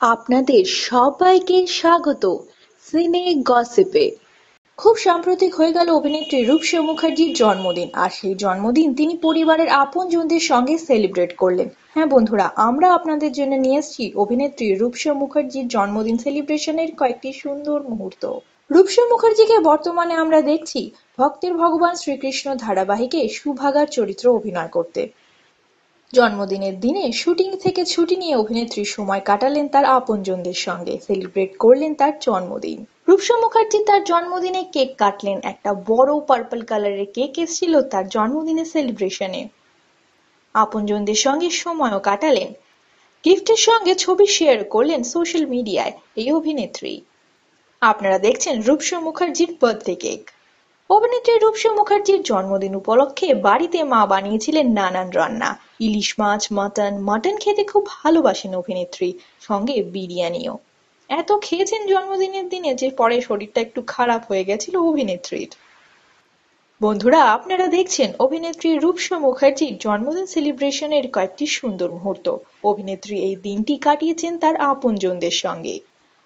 আপনাদের সবাইকে স্বাগত সিনে গসিপে। খুব সাম্প্রতিক হয়ে গেল অভিনেত্রী রূপসা মুখার্জির জন্মদিন, আর সেই জন্মদিন তিনি পরিবারের আপনজনদের সঙ্গে সেলিব্রেট করলেন। হ্যাঁ বন্ধুরা, আমরা আপনাদের জন্য নিয়ে এসেছি অভিনেত্রী রূপসা মুখার্জির জন্মদিন সেলিব্রেশনের কয়েকটি সুন্দর মুহূর্ত। রূপসা মুখার্জিকে বর্তমানে আমরা দেখছি ভক্তের ভগবান শ্রীকৃষ্ণ ধারাবাহিকে সুভাগার চরিত্র অভিনয় করতে। জন্মদিনের দিনে শুটিং থেকে ছুটি নিয়ে অভিনেত্রী সময় কাটালেন তার আপনজনদের সঙ্গে। সেলিব্রেট করলেন তার জন্মদিন। রূপসা মুখার্জি তার জন্মদিনে কেক কাটলেন। একটা বড় পার্পল কালারের কেক এসেছিল তার জন্মদিনের সেলিব্রেশনে। আপনজনদের সঙ্গে সময়ও কাটালেন। গিফটের সঙ্গে ছবি শেয়ার করলেন সোশ্যাল মিডিয়ায় এই অভিনেত্রী। আপনারা দেখছেন রূপসা মুখার্জির বার্থডে কেক। অভিনেত্রী রূপসা মুখার্জির জন্মদিন উপলক্ষে বাড়িতে মা বানিয়েছিলেন নানান রান্না। ইলিশ মাছ, মাটন মাটন খেতে খুব ভালোবাসেন অভিনেত্রী, সঙ্গে বিরিয়ানিও। এত খেয়েছেন জন্মদিনের দিনে যে পরে শরীরটা একটু খারাপ হয়ে গেছিল অভিনেত্রীর। বন্ধুরা, আপনারা দেখছেন অভিনেত্রী রূপসা মুখার্জির জন্মদিন সেলিব্রেশনের কয়েকটি সুন্দর মুহূর্ত। অভিনেত্রী এই দিনটি কাটিয়েছেন তার আপনজনদের সঙ্গে।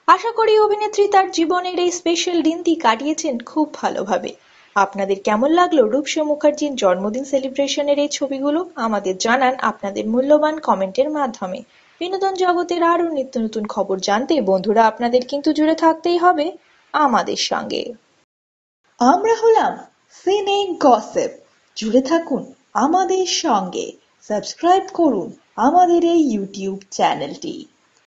আশা করি অভিনেত্রী তার জীবনের এই স্পেশাল দিনটি কাটিয়েছেন খুব ভালোভাবে। আপনাদের কেমন লাগল রূপসা মুখার্জির জন্মদিন সেলিব্রেশনের এই ছবিগুলো? আমাদের জানান আপনাদের মূল্যবান কমেন্টের মাধ্যমে। বিনোদন জগতের আরও নিত্য নতুন খবর জানতে বন্ধুরা আপনাদের কিন্তু জুড়ে থাকতেই হবে আমাদের সঙ্গে। আমরা হলাম সিনে গসেপ জুড়ে থাকুন আমাদের সঙ্গে। সাবস্ক্রাইব করুন আমাদের এই ইউটিউব চ্যানেলটি